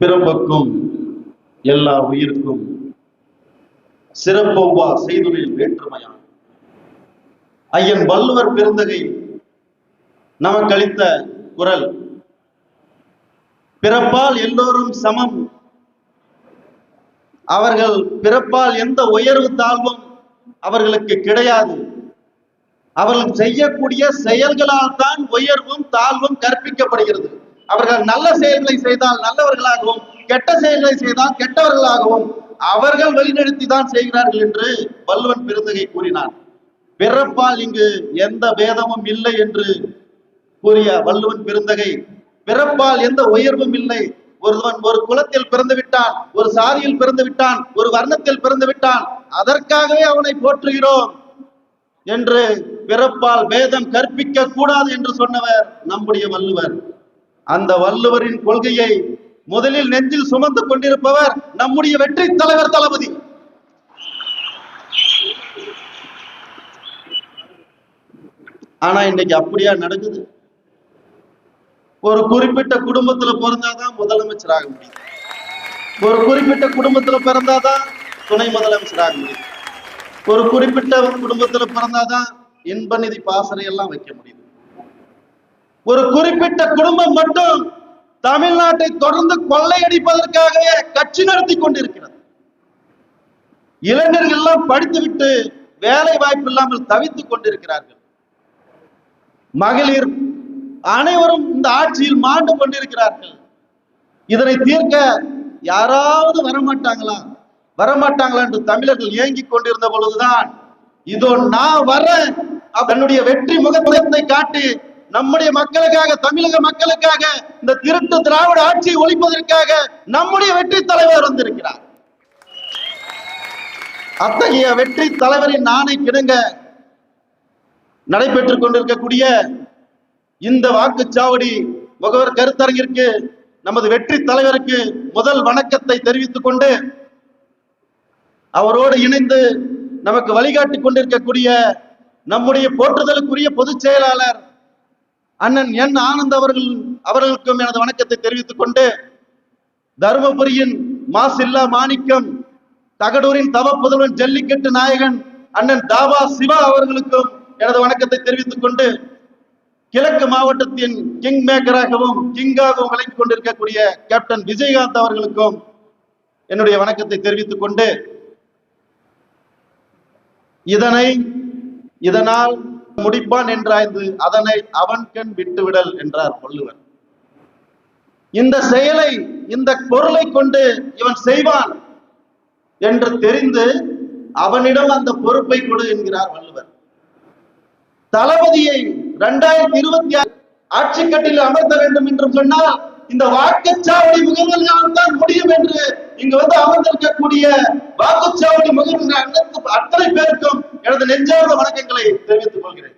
பிறப்புக்கும் எல்லா உயிருக்கும் சிறப்பொவ்வா செய்துளில் வேற்றுமையான். ஐயன் வள்ளுவர் பெருந்தகை நமக்களித்த குரல் பிறப்பால் எல்லோரும் சமம். அவர்கள் பிறப்பால் எந்த உயர்வு தாழ்வும் அவர்களுக்கு கிடையாது. அவர்கள் செய்யக்கூடிய செயல்களால் தான் உயர்வும் தாழ்வும் கற்பிக்கப்படுகிறது. அவர்கள் நல்ல செயல்களை செய்தால் நல்லவர்களாகவும் கெட்ட செயல்களை செய்தால் கெட்டவர்களாகவும் அவர்கள் வழிநடத்தி தான் செய்கிறார்கள் என்று வள்ளுவன் பெருந்தகை கூறினார் பிறப்பால் இங்கு எந்த பேதமும் இல்லை என்று கூறிய வள்ளுவன் பெருந்தகை பிறப்பால் எந்த உயர்வும் இல்லை. ஒருவன் ஒரு குலத்தில் பிறந்து விட்டான் ஒரு சாதியில் பிறந்து விட்டான் ஒரு வர்ணத்தில் பிறந்து விட்டான் அதற்காகவே அவனை போற்றுகிறோம் என்று பிறப்பால் வேதம் கற்பிக்க கூடாது என்று சொன்னவர் நம்முடைய வள்ளுவர். அந்த வள்ளுவரின் கொள்கையை முதலில் நெஞ்சில் சுமந்து கொண்டிருப்பவர் நம்முடைய வெற்றி தலைவர் தளபதி. ஆனா இன்னைக்கு அப்படியா நடக்குது? ஒரு குறிப்பிட்ட குடும்பத்துல பிறந்தாதான் முதலமைச்சர் ஆக முடியும். ஒரு குறிப்பிட்ட குடும்பத்துல பிறந்தாதான் துணை முதலமைச்சர் ஆக முடியும். ஒரு குறிப்பிட்ட குடும்பத்துல பிறந்தாதான் இன்ப நிதி பாசறை எல்லாம் வைக்க முடியும். ஒரு குறிப்பிட்ட குடும்பம் மட்டும் தமிழ்நாட்டை தொடர்ந்து கொள்ளையடிப்பதற்காகவே கட்சி நடத்தி கொண்டிருக்கிறது. இளைஞர்கள் எல்லாம் படித்துவிட்டு வேலை வாய்ப்பு இல்லாமல் தவித்துக் கொண்டிருக்கிறார்கள். மகளிர் அனைவரும் இந்த ஆட்சியில் மாண்டு கொண்டிருக்கிறார்கள். இதனை தீர்க்க யாராவது வரமாட்டாங்களா? வரமாட்டாங்களா என்று தமிழர்கள் ஏங்கிக் கொண்டிருந்த பொழுதுதான் இதோ நான் வரேன் தன்னுடைய வெற்றி முகத்தை காட்டி நம்முடைய மக்களுக்காக தமிழக மக்களுக்காக இந்த திருட்டு திராவிட ஆட்சியை ஒழிப்பதற்காக நம்முடைய வெற்றி தலைவர் வந்திருக்கிறார். அத்தகைய வெற்றி தலைவரின் நாணை கிடங்க. நடைபெற்றுக் கொண்டிருக்கக்கூடிய இந்த வாக்குச்சாவடி முகவர் கருத்தரங்கிற்கு நமது வெற்றி தலைவருக்கு முதல் வணக்கத்தை தெரிவித்துக் கொண்டு அவரோடு இணைந்து நமக்கு வழிகாட்டி கொண்டிருக்கக்கூடிய நம்முடைய போற்றுதலுக்குரிய பொதுச் செயலாளர் அண்ணன் என் ஆனந்த் அவர்கள் அவர்களுக்கும் எனது வணக்கத்தை தெரிவித்துக் கொண்டு தருமபுரியின் மாசில்லா மாணிக்கம் தகடூரின் தவ ஜல்லிக்கட்டு நாயகன் அண்ணன் தாபா சிவா அவர்களுக்கும் எனது வணக்கத்தை தெரிவித்துக் கொண்டு கிழக்கு மாவட்டத்தின் கிங் மேக்கராகவும் கிங்காகவும் விளங்கிக் கொண்டிருக்கக்கூடிய கேப்டன் விஜயகாந்த் அவர்களுக்கும் என்னுடைய வணக்கத்தை தெரிவித்துக் கொண்டு இதனை இதனால் முடிப்பான் என்றாய்ந்து அதனை அவன் கண் விட்டுவிடல் என்றார் வள்ளுவர். இந்த செயலை இந்த பொருளை கொண்டு இவன் செய்வான் என்று தெரிந்து அவனிடம் அந்த பொறுப்பை கொடு என்கிறார் வள்ளுவர். தளபதியை இரண்டாயிரத்தி இருபத்தி ஆறு ஆட்சி கட்டில் அமர்த்த வேண்டும் என்று சொன்னால் இந்த வாக்குச்சாவடி முகவர்களால் தான் முடியும் என்று இங்க வந்து அமர்ந்திருக்கக்கூடிய வாக்குச்சாவடி முகவர்கள் அனைத்து அத்தனை பேருக்கும் எனது நெஞ்சார்ந்த வணக்கங்களை தெரிவித்துக் கொள்கிறேன்.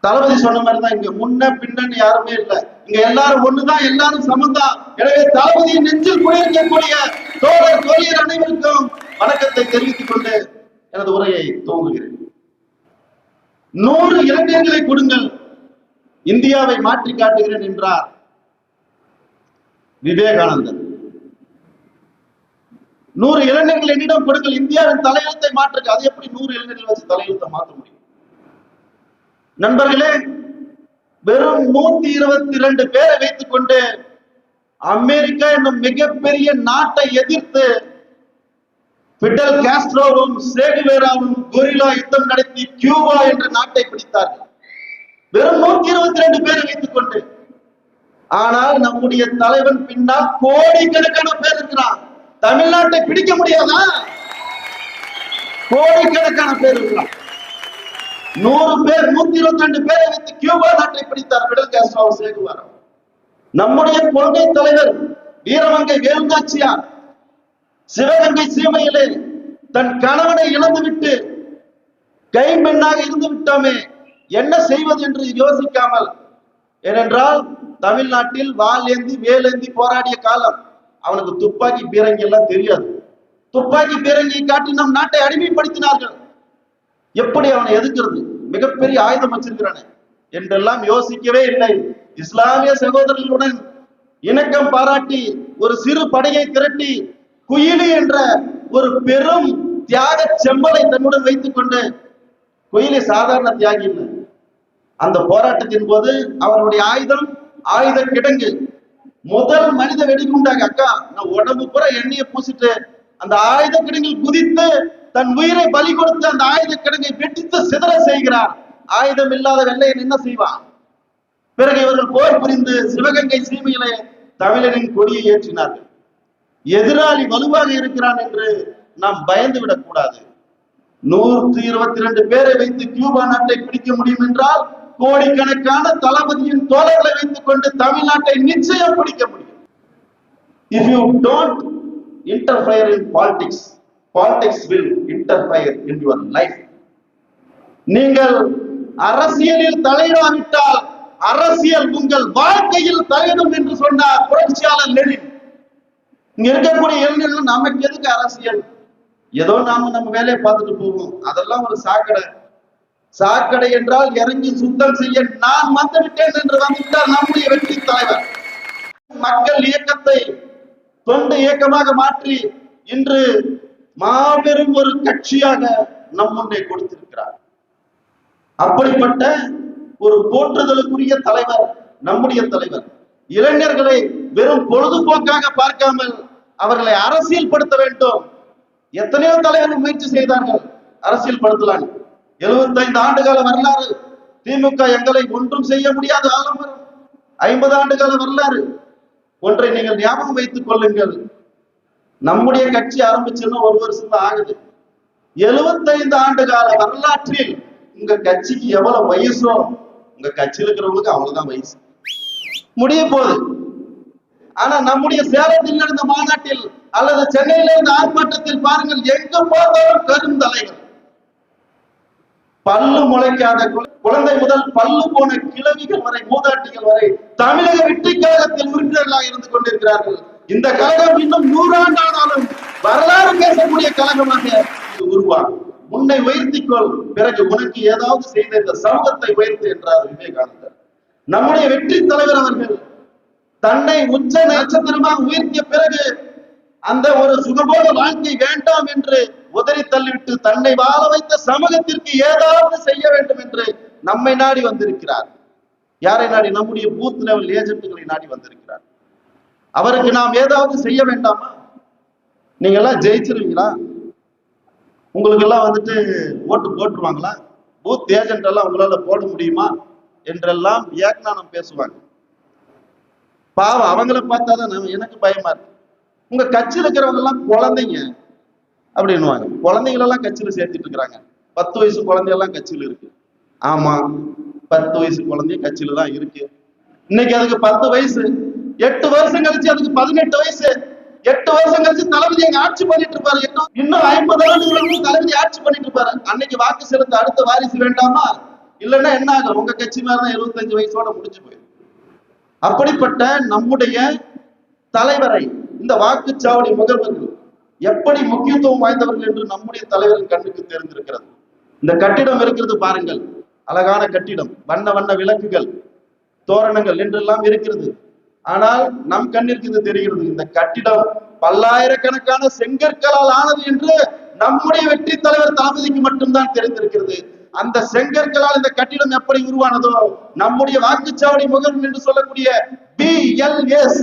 தளபதி சொன்ன மாதிரிதான் இங்க முன்ன பின்னன்னு யாருமே இல்ல. இங்க எல்லாரும் ஒண்ணுதான் எல்லாரும் சமந்தான் எனவே தளபதியின் நெஞ்சில் குடியிருக்கக்கூடிய தோழர் தோழியர் அனைவருக்கும் வணக்கத்தை தெரிவித்துக் கொண்டு எனது உரையை துவங்குகிறேன். நூறு இளைஞர்களை கொடுங்கள். இந்தியாவை மாற்றி காட்டுகிறேன் என்றார். விவேகானந்தர். நூறு இளைஞர்கள் என்னிடம் கொடுங்கள். இந்தியாவின் தலையெழுத்தை மாற்றுங்க. அது எப்படி நூறு இளைஞர்கள் வச்சு தலையெழுத்தை மாற்ற முடியும்? நண்பர்களே வெறும் நூத்தி இருபத்தி இரண்டு பேரை வைத்துக் கொண்டு அமெரிக்கா என்னும் மிகப்பெரிய நாட்டை எதிர்த்து பிடல் காஸ்ட்ரோவும் சேகுவேராவும் கொரிலா யுத்தம் நடத்தி கியூபா என்ற நாட்டை பிடித்தார்கள். வெறும் நூத்தி இருபத்தி ரெண்டு பேரை வைத்துக் கொண்டு ஆனால் நம்முடைய தலைவன் பின்னால் கோடிக்கணக்கான பேர் இருக்கிறான் தமிழ்நாட்டை பிடிக்க முடியாதா? கோடிக்கணக்கான பேர் இருக்கிறான் நூறு பேர் நூத்தி இருபத்தி ரெண்டு பேரை வைத்து கியூபா நாட்டை பிடித்தார் பிடல் காஸ்ட்ரோ சேகுவார் நம்முடைய கொள்கை தலைவர் வீரமங்கை வேலுநாச்சியார் சிவகங்கை சீமையிலே தன் கணவனை இழந்துவிட்டு கைம்பெண்ணாக இருந்து விட்டோமே என்ன செய்வது என்று யோசிக்காமல் ஏனென்றால் தமிழ்நாட்டில் வால் ஏந்தி வேலேந்தி போராடிய காலம். அவனுக்கு துப்பாக்கி பீரங்கி எல்லாம் தெரியாது. துப்பாக்கி பீரங்கியை காட்டி நம் நாட்டை அடிமைப்படுத்தினார்கள். எப்படி அவனை எதுக்கிறது மிகப்பெரிய ஆயுதம் வச்சிருக்கிறானே. என்றெல்லாம் யோசிக்கவே இல்லை. இஸ்லாமிய சகோதரர்களுடன் இணக்கம் பாராட்டி ஒரு சிறு படையை திரட்டி குயிலி என்ற ஒரு பெரும் தியாக செம்பலை தன்னுடன் வைத்துக் கொண்டு குயிலி சாதாரண தியாகி இல்லை. அந்த போராட்டத்தின் போது அவருடைய ஆயுதம் ஆயுத கிடங்கு. முதல் மனித வெடிகுண்டாக அக்கா நான் உடம்பு பூரா எண்ணெயை பூசிட்டு அந்த ஆயுத கிடங்கில் குதித்து தன் உயிரை பலி கொடுத்து அந்த ஆயுத கிடங்கை வெட்டித்து சிதற செய்கிறார் ஆயுதம் இல்லாத வெள்ளையன் என்ன செய்வான்? பிறகு இவர்கள் போர் புரிந்து சிவகங்கை சீமையிலே தமிழரின் கொடியை ஏற்றினார்கள். எதிராளி வலுவாக இருக்கிறான் என்று நாம் பயந்து விடக்கூடாது. நூற்றி இருபத்தி ரெண்டு பேரை வைத்து கியூபா நாட்டை பிடிக்க முடியும் என்றால் கோடிக்கணக்கான தளபதியின் தோழர்களை வைத்துக் கொண்டு தமிழ்நாட்டை நிச்சயம் பிடிக்க முடியும். If you don't interfere in politics politics will interfere in your life நீங்கள் அரசியலில் தலையிடாவிட்டால் அரசியல் உங்கள் வாழ்க்கையில் தலையிடும் என்று சொன்னார் புரட்சியாளர் லெனின். இங்க இருக்கக்கூடிய இளைஞர்கள் நமக்கு எதுக்கு அரசியல்? ஏதோ நாம நம்ம வேலையை பார்த்துட்டு போவோம். அதெல்லாம் ஒரு சாக்கடை. சாக்கடை என்றால் இறங்கி சுத்தம் செய்ய நான் வந்துவிட்டேன் என்று வந்துவிட்டார் நம்முடைய வெற்றி தலைவர். மக்கள் இயக்கத்தை தொண்டு இயக்கமாக மாற்றி இன்று மாபெரும் ஒரு கட்சியாக நம் முன்னே கொடுத்திருக்கிறார். அப்படிப்பட்ட ஒரு போற்றுதலுக்குரிய தலைவர் நம்முடைய தலைவர். இளைஞர்களை வெறும் பொழுதுபோக்காக பார்க்காமல் அவர்களை அரசியல் படுத்த வேண்டும். எத்தனையோ தலைவர்கள் முயற்சி செய்தார்கள். அரசியல் படுத்தலாம் எழுபத்தைந்து ஆண்டுகால வரலாறு. திமுக எங்களை ஒன்றும் செய்ய முடியாத ஆலமரம் ஐம்பது ஆண்டுகால வரலாறு. ஒன்றை நீங்கள் ஞாபகம் வைத்துக் கொள்ளுங்கள். நம்முடைய கட்சி ஆரம்பிச்சுன்னு ஒரு வருஷம் தான் ஆகுது. எழுபத்தைந்து ஆண்டு கால வரலாற்றில் உங்க கட்சிக்கு எவ்வளவு வயசோ உங்க கட்சியில் இருக்கிறவங்களுக்கு அவ்வளவுதான் வயசு. முடிய போகுது. ஆனா நம்முடைய சேலத்தில் நடந்த மாநாட்டில் அல்லது சென்னையில இருந்த ஆர்ப்பாட்டத்தில் பாருங்கள் எங்க பார்த்தாலும் கருந்தலைகள். பல்லு முளைக்காத குழந்தை முதல் பல்லு போன கிழவிகள் வரை மூதாட்டிகள் வரை தமிழக வெற்றி கழகத்தில் உறுப்பினர்களாக இருந்து கொண்டிருக்கிறார்கள். இந்த கழகம் இன்னும் நூறாண்டானாலும் வரலாறு பேசக்கூடிய கழகமாக இது உருவாகும். உன்னை உயர்த்திக்கொள். பிறகு உனக்கு ஏதாவது செய்த இந்த சமூகத்தை உயர்த்து என்றார் விவேகானந்தர். நம்முடைய வெற்றி தலைவர் அவர்கள் தன்னை உச்ச நட்சத்திரமாக உயர்த்திய பிறகு அந்த ஒரு சுகபோக வாழ்க்கை வேண்டாம் என்று உதறி தள்ளிவிட்டு தன்னை வாழ வைத்த சமூகத்திற்கு ஏதாவது செய்ய வேண்டும் என்று நம்மை நாடி வந்திருக்கிறார். யாரை நாடி? நம்முடைய பூத் லெவல் ஏஜென்ட்டுகளை நாடி வந்திருக்கிறார். அவருக்கு நாம் ஏதாவது செய்ய வேண்டாமா? நீங்க எல்லாம் ஜெயிச்சிருவீங்களா? உங்களுக்கு எல்லாம் வந்துட்டு ஓட்டு போட்டுருவாங்களா? பூத் ஏஜென்ட் எல்லாம் உங்களால போட முடியுமா? என்றெல்லாம் வியாக்ஞானம் பேசுவாங்க. பாவம் அவங்கள பார்த்தாதான் எனக்கு பயமா இருக்கு. உங்க கட்சியில் இருக்கிறவங்க எல்லாம் குழந்தைங்க. அப்படின்னுவாங்க. குழந்தைகளெல்லாம் கட்சியில சேர்த்துட்டு இருக்கிறாங்க. பத்து வயசு குழந்தையெல்லாம் கட்சியில் இருக்கு. ஆமா பத்து வயசு குழந்தைய கட்சியில தான் இருக்கு. இன்னைக்கு அதுக்கு பத்து வயசு. எட்டு வருஷம் கழிச்சு அதுக்கு பதினெட்டு வயசு. எட்டு வருஷம் கழிச்சு தளபதி அங்க ஆட்சி பண்ணிட்டு இருப்பாரு. இன்னும் ஐம்பது ஆண்டுகளுக்கு தளபதி ஆட்சி பண்ணிட்டு இருப்பாரு. அன்னைக்கு வாக்கு செலுத்த அடுத்த வாரிசு வேண்டாமா? இல்லைன்னா என்ன ஆகும்? உங்க கட்சி மேலதான் எழுபத்தஞ்சு வயசோட முடிஞ்சு போயிடும். அப்படிப்பட்ட நம்முடைய தலைவரை இந்த வாக்குச்சாவடி முகவர்கள் எப்படி முக்கியத்துவம் வாய்ந்தவர்கள் என்று நம்முடைய தலைவரின் கண்ணுக்கு தெரிந்திருக்கிறது. இந்த கட்டிடம் இருக்கிறது பாருங்கள். அழகான கட்டிடம். வண்ண வண்ண விளக்குகள் தோரணங்கள் என்றெல்லாம் இருக்கிறது. ஆனால் நம் கண்ணிற்கு இது தெரிகிறது. இந்த கட்டிடம் பல்லாயிரக்கணக்கான செங்கற்களால் ஆனது என்று நம்முடைய வெற்றி தலைவர் தளபதிக்கு மட்டும்தான் தெரிந்திருக்கிறது. அந்த செங்கற்களால் இந்த கட்டிடம் எப்படி உருவானதோ நம்முடைய வாக்குச்சாவடி முகம் என்று சொல்லக்கூடிய பிஎல்எஸ்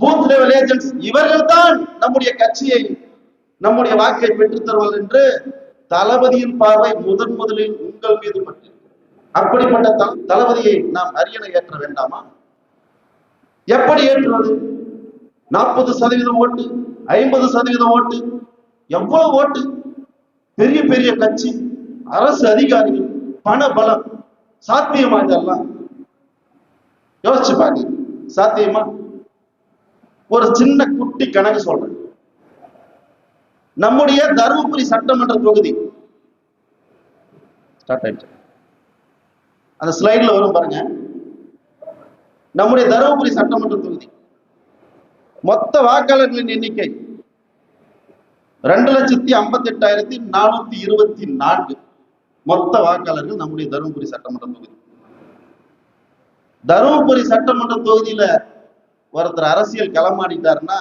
பூத் லெவல் ஏஜென்ட்ஸ் இவர்கள் தான் நம்முடைய கட்சியை நம்முடைய வாக்கை பெற்றுத் தருவது என்று தளபதியின் பார்வை முதன் முதலில் உங்கள் மீது பட்டு அப்படிப்பட்ட தளபதியை நாம் அரியணை ஏற்ற வேண்டாமா? எப்படி ஏற்றுவது? நாற்பது சதவீதம் ஓட்டு ஐம்பது சதவீதம் ஓட்டு எவ்வளவு ஓட்டு? பெரிய பெரிய கட்சி அரசு அதிகாரிகள் பண பலம் சாத்தியமா இதெல்லாம்? யோசிச்சு பாருங்க. சாத்தியமா? ஒரு சின்ன குட்டி கணக்கு சொல்றேன். நம்முடைய தருமபுரி சட்டமன்ற தொகுதி. ஸ்டார்ட் ஆயிடுச்சு. அந்த ஸ்லைட்ல வரும் பாருங்க. நம்முடைய தருமபுரி சட்டமன்ற தொகுதி. மொத்த வாக்காளர்களின் எண்ணிக்கை ரெண்டு லட்சத்தி ஐம்பத்தி எட்டாயிரத்தி நானூத்தி இருபத்தி நான்கு. மொத்த வாக்காளர்கள் நம்முடைய தருமபுரி சட்டமன்ற தொகுதி. தருமபுரி சட்டமன்ற தொகுதியில ஒருத்தர் அரசியல் களமாடிட்டாருன்னா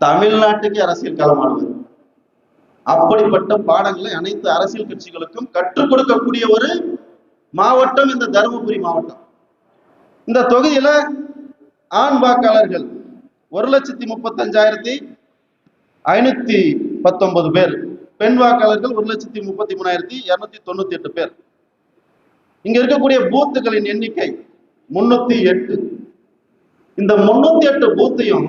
தமிழ்நாட்டுக்கு அரசியல் களமாடுவார். அப்படிப்பட்ட பாடங்களை அனைத்து அரசியல் கட்சிகளுக்கும் கற்றுக் கொடுக்கக்கூடிய ஒரு மாவட்டம் இந்த தருமபுரி மாவட்டம். இந்த தொகுதியில ஆண் வாக்காளர்கள் ஒரு லட்சத்தி முப்பத்தஞ்சாயிரத்தி ஐநூத்தி பத்தொன்பது பேர். பெண் வாக்காளர்கள் ஒரு லட்சத்தி முப்பத்தி மூணாயிரத்தி இருநூத்தி தொண்ணூத்தி எட்டு பேர். இங்க இருக்கக்கூடிய பூத்துகளின் எண்ணிக்கை முன்னூத்தி எட்டு. இந்த முன்னூத்தி எட்டு பூத்தையும்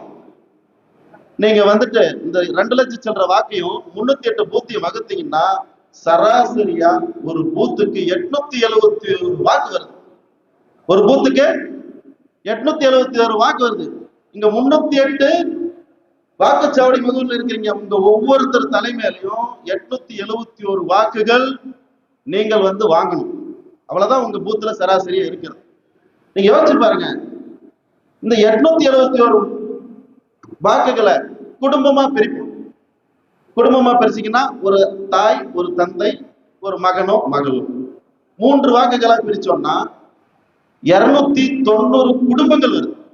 நீங்க வந்துட்டு இந்த ரெண்டு லட்சம் சில்லற வாக்கையும் முன்னூத்தி எட்டு பூத்தையும் வகுத்தீங்கன்னா சராசரியா ஒரு பூத்துக்கு எட்நூத்தி எழுபத்தி ஒரு வாக்கு வருது. ஒரு பூத்துக்கு எட்நூத்தி எழுபத்தி ஒரு வாக்கு வருது. இங்க முன்னூத்தி எட்டு வாக்குச்சாவடி முகூர்ல இருக்கிறீங்க. உங்க ஒவ்வொருத்தர் தலைமையிலையும் எட்நூத்தி எழுபத்தி ஒரு வாக்குகள் நீங்கள் வந்து வாங்கணும். அவ்வளவுதான் உங்க பூத்துல சராசரியா இருக்கிறது. நீங்க யோசிச்சு பாருங்க. இந்த எட்நூத்தி எழுபத்தி ஒரு வாக்குகளை குடும்பமா பிரிப்போம். குடும்பமா பிரிச்சிங்கன்னா ஒரு தாய் ஒரு தந்தை ஒரு மகனோ மகளோ. மூன்று வாக்குகளா பிரிச்சோம்னா இருநூத்தி தொண்ணூறு குடும்பங்கள் இருக்கு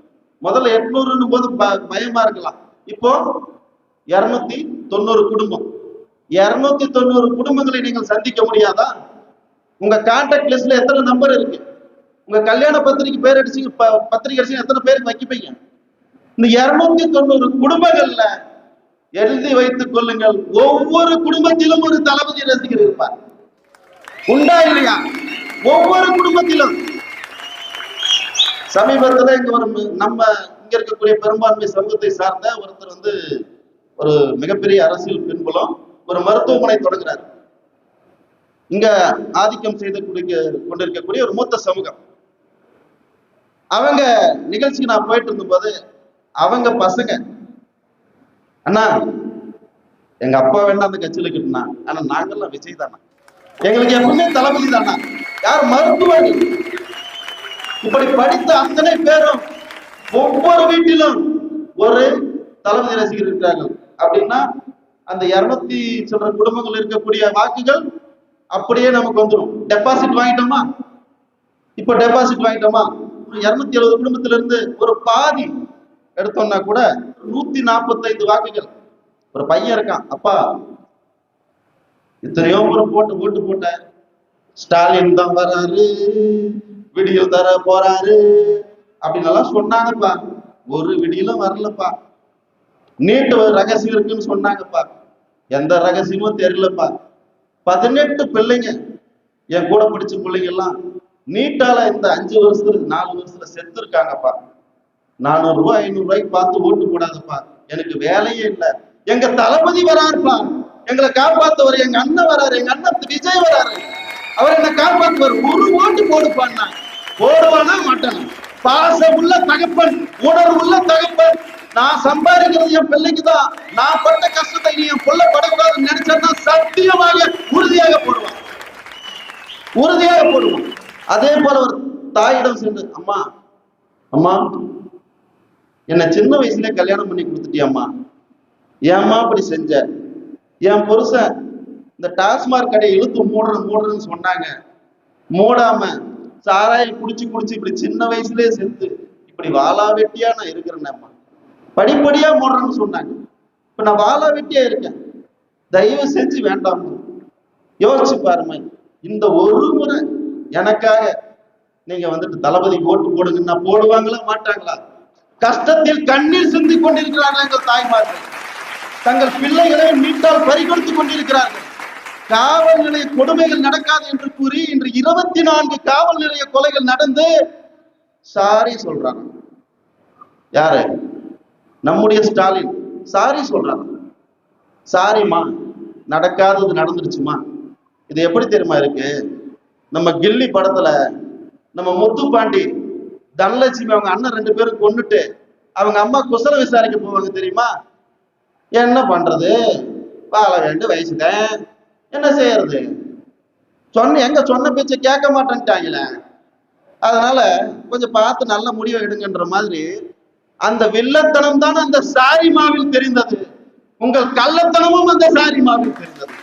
முதல்ல எட்நூறுன்னு போது ப- பயமா இருக்கலாம். இப்போ இருநூத்தி தொண்ணூறு குடும்பம். இருநூத்தி தொண்ணூறு குடும்பங்களை நீங்கள் சந்திக்க முடியாதா? உங்க கான்டாக்ட் லிஸ்ட்ல எத்தனை நம்பர் இருக்கு? உங்க கல்யாண பத்திரிக்கை பேர் அடிச்சு ப- பத்திரிக்கை அடிச்சு எத்தனை பேருக்கு வைக்கப்பீங்க இந்த இருநூத்தி தொண்ணூறு குடும்பங்கள்ல எழுதி வைத்துக் கொள்ளுங்கள். ஒவ்வொரு குடும்பத்திலும் ஒரு தளபதி ரசிகர் இருப்பார். உண்டா இல்லையா? ஒவ்வொரு குடும்பத்திலும். சமீபத்துல இங்க ஒரு நம்ம இங்க இருக்கக்கூடிய பெரும்பான்மை சமூகத்தை சார்ந்த ஒருத்தர் வந்து ஒரு மிகப்பெரிய அரசியல் பின்புலம் ஒரு மருத்துவமனை தொடங்குறாரு. இங்க ஆதிக்கம் செய்து குடிக்க- கொண்டிருக்கக்கூடிய ஒரு மூத்த சமூகம். அவங்க நிகழ்ச்சிக்கு நான் போயிட்டு இருந்தபோது அவங்க பசங்க. அண்ணா எங்க அப்பா வேணா அந்த கட்சியில கிட்டனா ஆனா நாங்கெல்லாம் விஜய் தானா எங்களுக்கு எப்பவுமே தளபதி தானா யார் மருத்துவமனை இப்படி படித்த அத்தனை பேரும் ஒவ்வொரு வீட்டிலும் ஒரு தளபதி ரசிகர் இருக்கிறார்கள். அப்படின்னா அந்த இருநூத்தி சில குடும்பங்கள் இருக்கக்கூடிய வாக்குகள் அப்படியே நமக்கு வந்துடும் டெபாசிட் வாங்கிட்டோமா? இப்ப டெபாசிட் வாங்கிட்டோமா? ஒரு இருநூத்தி எழுபது குடும்பத்துல இருந்து ஒரு பாதி எடுத்தோம்னா கூட நூத்தி நாற்பத்தைந்து வாக்குகள். ஒரு பையன் இருக்கான் அப்பா இத்தனையோ முறை போட்டு ஓட்டு போட்டேன் ஸ்டாலின் தான் வராரு விடியல் தர போறாரு அப்படின்னு எல்லாம் சொன்னாங்கப்பா. ஒரு விடியலும் வரலப்பா. நீட்டு ஒரு ரகசியம் இருக்குன்னு சொன்னாங்கப்பா. எந்த ரகசியமும் தெரியலப்பா. பதினெட்டு பிள்ளைங்க என் கூட படிச்ச பிள்ளைங்க எல்லாம் நீட்டால இந்த அஞ்சு வருஷத்துல நாலு வருஷத்துல செத்து இருக்காங்கப்பா நானூறு ரூபாய் ஐநூறு ரூபாய்க்கு பார்த்து ஓட்டு போடாதப்பா. எனக்கு வேலையே இல்லை. எங்க தளபதி வராருப்பா. எங்களை காப்பாத்துவர். எங்க அண்ணன் வராரு. எங்க அண்ணன் விஜய் வராரு. அவர் என்ன காப்பாத்துவார். ஒரு ஓட்டு போடுப்பான்னா போடுவானா மாட்டானா பாசம் உள்ள தகப்பன் உணர்வு உள்ள தகப்பன். நான் சம்பாதிக்கிறது என் பிள்ளைக்கு தான். நான் பட்ட கஷ்டத்தை நீ என் புள்ள படக்கூடாதுன்னு நினைச்சேன்னா சத்தியமாக உறுதியாக போடுவான். உறுதியாக போடுவான். அதே போல ஒரு தாயிடம் சென்று அம்மா அம்மா என்னை சின்ன வயசுல கல்யாணம் பண்ணி கொடுத்துட்டியம்மா? ஏம்மா அப்படி செஞ்ச? என் புருஷன் இந்த டாஸ்மாக் கடையை இழுத்து மூடுறேன் மூடுறேன்னு சொன்னாங்க. மூடாம சாராயம் குடிச்சு குடிச்சு இப்படி சின்ன வயசுலயே செத்து இப்படி வாளா வெட்டியா நான் இருக்கிறேன்னேம்மா படிப்படியா மூடுறேன்னு சொன்னாங்க. இப்ப நான் வாளா வெட்டியா இருக்கேன். தயவு செஞ்சு வேண்டாம் யோசிச்சு பாருமா இந்த ஒரு முறை எனக்காக நீங்க வந்துட்டு தளபதி ஓட்டு போடுங்கன்னா போடுவாங்களா மாட்டாங்களா? கஷ்டத்தில் கண்ணீர் சிந்தி கொண்டிருக்கிறார்கள் எங்கள் தாய்மார்கள். தங்கள் பிள்ளைகளை மீட்டால் பறிகொடுத்துக் கொண்டிருக்கிறார்கள். காவல் நிலைய கொடுமைகள் நடக்காது என்று கூறி இன்று இருபத்தி நான்கு காவல் நிலைய கொலைகள் நடந்து சாரி சொல்றாங்க யாரு? நம்முடைய ஸ்டாலின். சாரி சொல்றாங்க சாரிம்மா நடக்காதது நடந்துருச்சுமா இது எப்படி தெரியுமா இருக்கு? நம்ம கில்லி படத்துல நம்ம முத்து பாண்டி தனலட்சுமி அவங்க அண்ணன் ரெண்டு பேரும் கொண்டுட்டு அவங்க அம்மா குசல விசாரிக்க போவாங்க தெரியுமா? என்ன பண்றது? வாழ வேண்டு வயசுதான். என்ன செய்யறது? சொன்ன எங்க சொன்ன பேச்சை கேட்க மாட்டேன்ட்டாங்களே. அதனால கொஞ்சம் பார்த்து நல்ல முடிவை எடுங்கன்ற மாதிரி அந்த வில்லத்தனம் தான் அந்த சாரிமாவில் தெரிந்தது. உங்கள் கள்ளத்தனமும் அந்த சாரிமாவில் தெரிந்தது.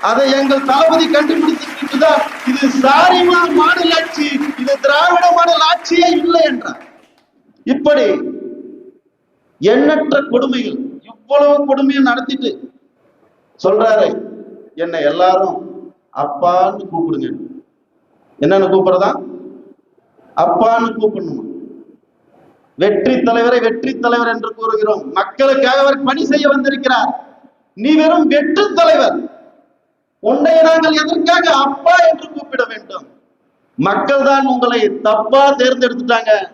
அதை எங்கள் தளபதி கண்டுபிடித்துதான் இது சாரிமா மாடல் ஆட்சி இது திராவிட மாடல் ஆட்சியே என்றார். இப்படி எண்ணற்ற கொடுமைகள் இவ்வளவு கொடுமையை நடத்திட்டு சொல்றாரு என்னை எல்லாரும் அப்பான்னு கூப்பிடுங்க. என்னன்னு கூப்பிடுறதா? அப்பான்னு கூப்பிடணும்? வெற்றி தலைவரை வெற்றி தலைவர் என்று கூறுகிறோம். மக்களுக்காக அவர் பணி செய்ய வந்திருக்கிறார். நீ வெறும் வெற்றி தலைவர். உன்னை நாங்கள் எதற்காக அப்பா என்று கூப்பிட வேண்டும்? மக்கள் தான் உங்களை தப்பா தேர்ந்தெடுத்துட்டாங்க.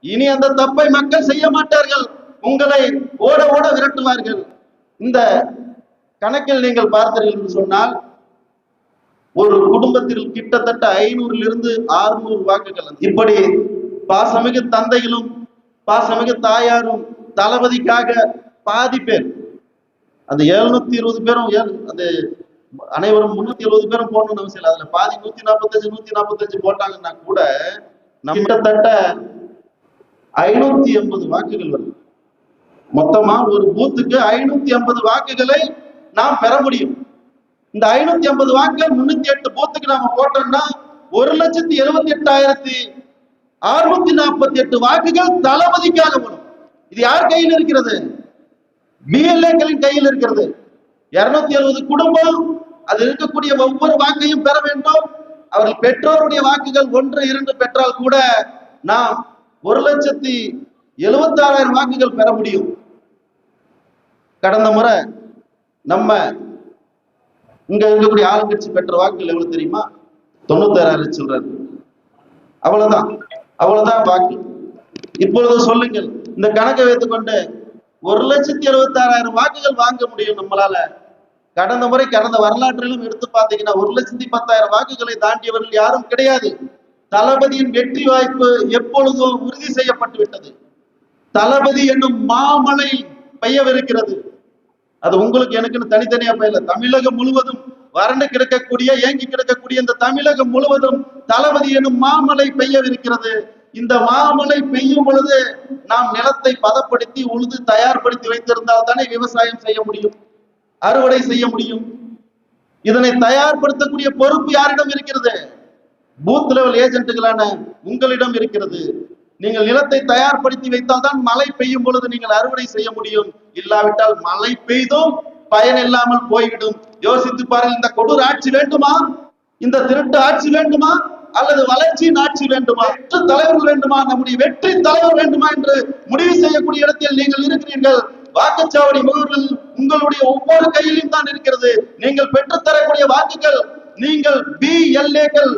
இனி அந்த தப்பை மக்கள் செய்ய மாட்டார்கள். உங்களை ஓட ஓட விரட்டுவார்கள். இந்த கணக்கில் நீங்கள் பார்த்தீர்கள் என்று சொன்னால் ஒரு குடும்பத்தில் கிட்டத்தட்ட ஐநூறுல இருந்து ஆறுநூறு வாக்குகள். இப்படி பாசமிகு தந்தைகளும் பாசமிகு தாயாரும் தளபதிக்காக பாதி பேர். அந்த எழுநூத்தி இருபது பேரும் ஏழு- அந்த அனைவரும் முன்னூத்தி எழுபது பேரும் போடணும்னு அவசியம் இல்லை. அதுல பாதி நூத்தி நாற்பத்தஞ்சு நூத்தி நாற்பத்தஞ்சு போட்டாங்கன்னா கூட கிட்டத்தட்ட ஐநூத்தி எண்பது வாக்குகள் வருது மொத்தமா ஒரு பூத்துக்கு ஐநூத்தி ஐம்பது வாக்குகளை நாம் பெற முடியும். இந்த ஐநூத்தி ஐம்பது வாக்குகள் முன்னூத்தி எட்டு பூத்துக்கு நாம போட்டோம்னா ஒரு லட்சத்தி எழுபத்தி எட்டாயிரத்தி அறுநூத்தி நாற்பத்தி எட்டு வாக்குகள் தளபதிக்காக வரும் இது யார் கையில் இருக்கிறது? பிஎல்ஏக்களின் கையில் இருக்கிறது. இருநூத்தி எழுபது குடும்பம் அது இருக்கக்கூடிய ஒவ்வொரு வாக்கையும் பெற வேண்டும். அவர்கள் பெற்றோருடைய வாக்குகள் ஒன்று இரண்டு பெற்றால் கூட நாம் ஒரு லட்சத்தி எழுபத்தாறாயிரம் வாக்குகள் பெற முடியும். கடந்த முறை நம்ம இங்க இருக்கக்கூடிய ஆளுங்கட்சி பெற்ற வாக்குகள் எவ்வளவு தெரியுமா? தொண்ணூத்தாறாயிரம் சொல்றாரு. அவ்வளவுதான். அவ்வளவுதான் வாக்கு. இப்பொழுது சொல்லுங்கள். இந்த கணக்கை வைத்துக்கொண்டு ஒரு லட்சத்தி எழுபத்தாறாயிரம் வாக்குகள் வாங்க முடியும் நம்மளால. கடந்த முறை கடந்த வரலாற்றிலும் எடுத்து பார்த்தீங்கன்னா ஒரு லட்சத்தி பத்தாயிரம் வாக்குகளை தாண்டியவர்கள் யாரும் கிடையாது. தளபதியின் வெற்றி வாய்ப்பு எப்பொழுதும் உறுதி செய்யப்பட்டு விட்டது. தளபதி என்னும் மாமலை பெய்யவிருக்கிறது. அது உங்களுக்கு எனக்குன்னு தனித்தனியா பெய்யல தமிழகம் முழுவதும் வறண்டு கிடக்கக்கூடிய ஏங்கி கிடக்கக்கூடிய இந்த தமிழகம் முழுவதும் தளபதி எனும் மாமலை பெய்யவிருக்கிறது. இந்த மாமலை பெய்யும் பொழுது நாம் நிலத்தை பதப்படுத்தி உழுது தயார்படுத்தி வைத்திருந்தால் தானே விவசாயம் செய்ய முடியும். அறுவடை செய்ய முடியும். இதனை தயார்படுத்தக்கூடிய பொறுப்பு யாரிடம் இருக்கிறது? பூத் லெவல் ஏஜென்ட்டுகளான உங்களிடம் இருக்கிறது. நீங்கள் நிலத்தை தயார்படுத்தி வைத்தால் தான் மழை பெய்யும் பொழுது நீங்கள் அறுவடை செய்ய முடியும். இல்லாவிட்டால் மழை பெய்தும் பயன் இல்லாமல் போய்விடும். யோசித்து பாருங்கள் இந்த கொடூர ஆட்சி வேண்டுமா? இந்த திருட்டு ஆட்சி வேண்டுமா? அல்லது வளர்ச்சியின் ஆட்சி வேண்டுமா? வெற்று தலைவர்கள் வேண்டுமா? நம்முடைய வெற்றி தலைவர் வேண்டுமா? என்று முடிவு செய்யக்கூடிய இடத்தில் நீங்கள் இருக்கிறீர்கள். வாக்குச்சாவடி முகவர்கள் உங்களுடைய ஒவ்வொரு கையிலும் தான் இருக்கிறது. நீங்கள் பெற்றுத்தரக்கூடிய வாக்குகள் நீங்கள் பிஎல்ஏக்கள்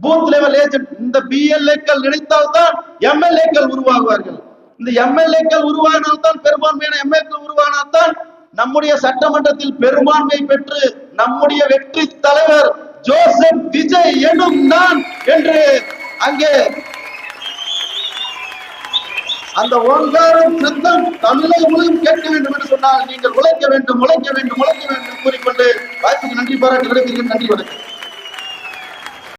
பூத் லெவல் ஏஜென்ட் இந்த பிஎல்ஏக்கள் நினைத்தால் தான் எம்எல்ஏக்கள் உருவாகுவார்கள். இந்த எம்எல்ஏக்கள் உருவானால்தான் பெரும்பான்மையான எம்எல்ஏக்கள் உருவானால் தான் நம்முடைய சட்டமன்றத்தில் பெரும்பான்மை பெற்று நம்முடைய வெற்றி தலைவர் ஜோசப் விஜய் எனும் நான் என்று அங்கே அந்த ஓங்காரம் சத்தம் தமிழை முழுவதும் கேட்க வேண்டும் என்று சொன்னால் நீங்கள் உழைக்க வேண்டும் உழைக்க வேண்டும் உழைக்க வேண்டும் கூறிக்கொண்டு வாய்ப்புக்கு நன்றி பாராட்டி விடைபெறுகிறேன். நன்றி வணக்கம்.